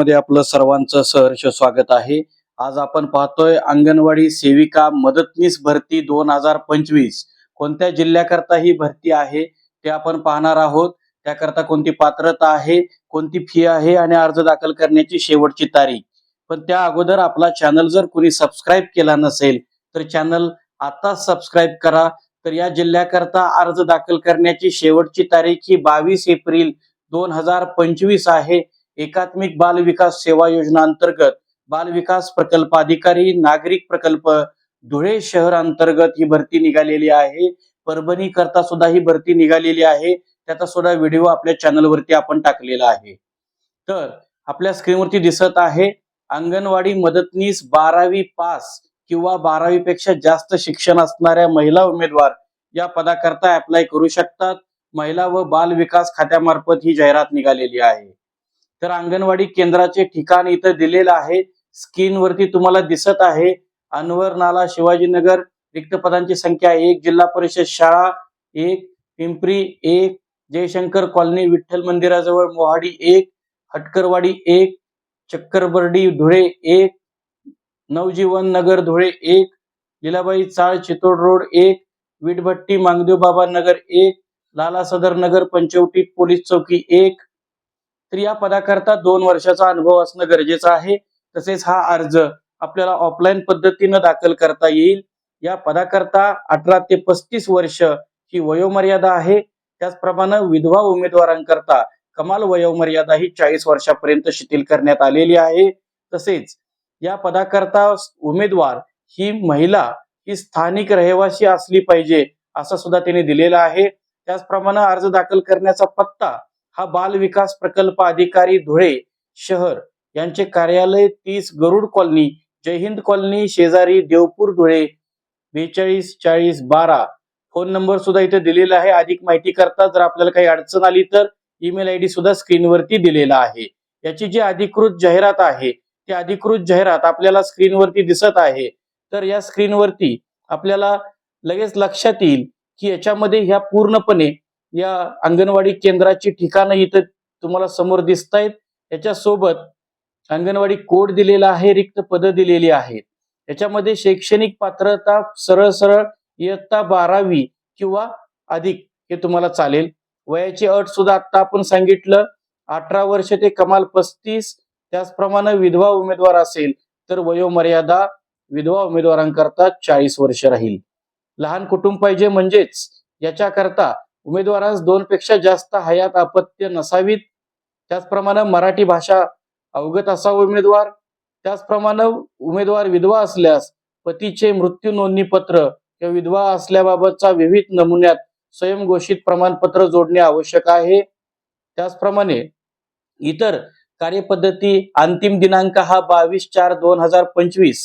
मध्ये आपलं सर्वांचं सहर्ष स्वागत आहे. आज आपण पाहतोय अंगणवाडी सेविका मदतनीस भरती दोन हजार पंचवीस. कोणत्या जिल्ह्याकरता ही भरती आहे ते आपण पाहणार आहोत. त्याकरता कोणती पात्रता आहे कोणती फी आहे आणि अर्ज दाखल करण्याची शेवटची तारीख. पण त्या अगोदर आपला चॅनल जर कोणी सबस्क्राईब केला नसेल तर चॅनल आता सबस्क्राईब करा. तर या जिल्ह्याकरता अर्ज दाखल करण्याची शेवटची तारीख ही बावीस एप्रिल दोन हजार पंचवीस आहे. एकात्मिक बाल विकास सेवा योजना अंतर्गत बाल विकास प्रकल्प अधिकारी नागरिक प्रकल्प धुळे शहर अंतर्गत ही भरती निघालेली आहे. परभणी करता सुद्धा ही भरती निघालेली आहे. त्याचा सुद्धा व्हिडिओ आपल्या चॅनलवरती आपण टाकलेला आहे. तर आपल्या स्क्रीनवरती दिसत आहे अंगणवाडी मदतनीस बारावी पास किंवा बारावी पेक्षा जास्त शिक्षण असणाऱ्या महिला उमेदवार या पदाकरता अप्लाय करू शकतात. महिला व बाल विकास खात्यामार्फत ही जाहिरात निघालेली आहे. तर अंगणवाडी केंद्राचे ठिकाण इथं दिलेलं आहे. स्क्रीनवरती तुम्हाला दिसत आहे. अनवर नाला शिवाजीनगर रिक्त पदांची संख्या एक जिल्हा परिषद शाळा एक पिंपरी एक जयशंकर कॉलनी विठ्ठल मंदिराजवळ मोहाडी एक हटकरवाडी एक चक्करबर्डी धुळे एक नवजीवन नगर धुळे एक लिलाबाई चाळ चितोड रोड एक विटभट्टी मांगदेव बाबा नगर एक लाला सदर नगर पंचवटी पोलीस चौकी एक तर या पदाकरता दोन वर्षाचा अनुभव असणं गरजेचं आहे. तसेच हा अर्ज आपल्याला ऑफलाईन पद्धतीनं दाखल करता येईल. या पदाकरता अठरा ते पस्तीस वर्ष ही वयोमर्यादा आहे. त्याचप्रमाणे विधवा उमेदवारांकरता कमाल वयोमर्यादा ही चाळीस वर्षापर्यंत शिथिल करण्यात आलेली आहे. तसेच या पदाकरता उमेदवार ही महिला ही स्थानिक रहिवासी असली पाहिजे असं सुद्धा त्यांनी दिलेलं आहे. त्याचप्रमाणे अर्ज दाखल करण्याचा पत्ता हा बाल विकास प्रकल्प अधिकारी धुळे शहर यांचे कार्यालय तीस गरुड कॉलनी जय हिंद कॉलनी शेजारी देवपूर धुळे बेचाळीस चाळीस बारा. फोन नंबर सुद्धा इथे दिलेला आहे. अधिक माहिती करता जर आपल्याला काही अडचण आली तर ईमेल आय डी सुद्धा स्क्रीनवरती दिलेला आहे. याची जी अधिकृत जाहिरात आहे ती अधिकृत जाहिरात आपल्याला स्क्रीनवरती दिसत आहे. तर या स्क्रीनवरती आपल्याला लगेच लक्षात येईल की याच्यामध्ये ह्या पूर्णपणे या अंगणवाडी केंद्राची ठिकाणं इथं तुम्हाला समोर दिसत आहेत याच्यासोबत अंगणवाडी कोड दिलेला आहे रिक्त पदं दिलेली आहेत. याच्यामध्ये शैक्षणिक पात्रता सरळ सरळ इयत्ता बारावी किंवा अधिक हे तुम्हाला चालेल. वयाची अट सुद्धा आता आपण सांगितलं. अठरा वर्ष ते कमाल पस्तीस. त्याचप्रमाणे विधवा उमेदवार असेल तर वयोमर्यादा विधवा उमेदवारांकरता चाळीस वर्ष राहील. लहान कुटुंब पाहिजे म्हणजेच याच्याकरता उमेदवारास दोनपेक्षा जास्त हयात अपत्य नसावीत. त्याचप्रमाणे मराठी भाषा अवगत असावा उमेदवार. त्याचप्रमाणे उमेदवार विधवा असल्यास पतीचे मृत्यू नोंदणी पत्र किंवा विधवा असल्याबाबतचा विविध नमुन्यात स्वयंघोषित प्रमाणपत्र जोडणे आवश्यक आहे. त्याचप्रमाणे इतर कार्यपद्धती अंतिम दिनांक हा बावीस चार दोन हजार पंचवीस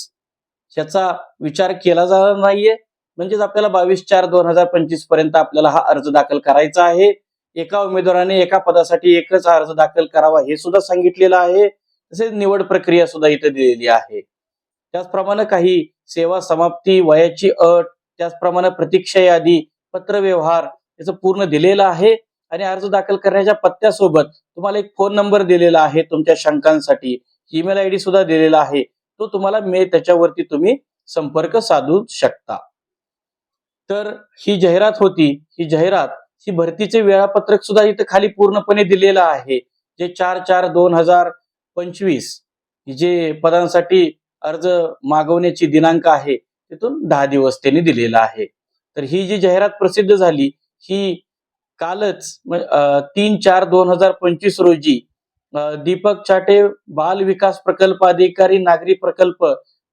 याचा विचार केला जाणार नाहीये. म्हणजेच आपल्याला बावीस चार दोन हजार पंचवीसपर्यंत आपल्याला हा अर्ज दाखल करायचा आहे. एका उमेदवाराने एका पदासाठी एकच अर्ज दाखल करावा हे सुद्धा सांगितलेलं आहे. तसेच निवड प्रक्रिया सुद्धा इथे दिलेली आहे. त्याचप्रमाणे काही सेवा समाप्ती वयाची अट त्याचप्रमाणे प्रतीक्षा यादी पत्रव्यवहार याचं पूर्ण दिलेलं आहे. आणि अर्ज दाखल करण्याच्या पत्त्यासोबत तुम्हाला एक फोन नंबर दिलेला आहे तुमच्या शंकांसाठी. ईमेल आय डी सुद्धा दिलेला आहे. तो तुम्हाला मे त्याच्यावरती तुम्ही संपर्क साधू शकता. तर ही जाहिरात होती ही जाहिरात ही भरतीचे वेळापत्रक सुद्धा इथं खाली पूर्णपणे दिलेलं आहे. जे चार चार दोन हजार पंचवीस जे पदांसाठी अर्ज मागवण्याची दिनांक आहे तिथून दहा दिवस त्यांनी दिलेला आहे. तर ही जी जाहिरात प्रसिद्ध झाली ही कालच तीन चार दोन हजार पंचवीस रोजी दीपक चाटे बाल विकास प्रकल्प अधिकारी नागरी प्रकल्प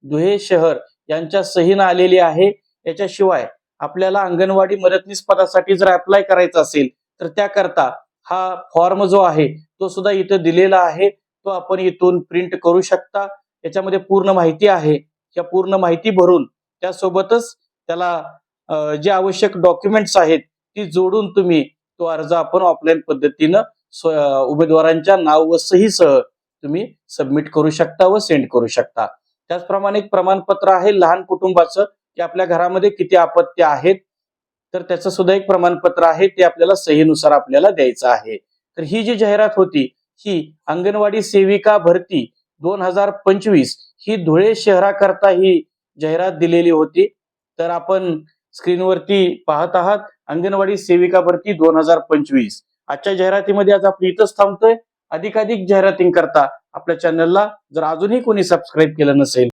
धुळे शहर यांच्या सहीनं आलेली आहे. याच्याशिवाय आपल्याला अंगणवाडी मदतनीस पदासाठी जर अप्लाय करायचा असेल तर त्याकरता हा फॉर्म जो आहे तो सुद्धा इथं दिलेला आहे. तो आपण इथून प्रिंट करू शकता. याच्यामध्ये पूर्ण माहिती आहे. या पूर्ण माहिती भरून त्यासोबतच त्याला जे आवश्यक डॉक्युमेंट्स आहेत ती जोडून तुम्ही तो अर्ज आपण ऑफलाईन पद्धतीनं उमेदवारांच्या नाव व सहीसह तुम्ही सबमिट करू शकता व सेंड करू शकता. त्याचप्रमाणे एक प्रमाणपत्र आहे लहान कुटुंबाचं. की आपल्या घरामध्ये किती अपत्य आहेत तर त्याचं सुद्धा एक प्रमाणपत्र आहे ते आपल्याला सहीनुसार आपल्याला द्यायचं आहे. तर ही जी जाहिरात होती ही अंगणवाडी सेविका भरती दोन हजार पंचवीस ही धुळे शहराकरता ही जाहिरात दिलेली होती. तर आपण स्क्रीनवरती पाहत आहात अंगणवाडी सेविका भरती दोन हजार पंचवीस. आजच्या जाहिरातीमध्ये आज आपण इथंच थांबतोय. अधिकाधिक जाहिरातींकरता आपल्या चॅनलला जर अजूनही कोणी सबस्क्राईब केलं नसेल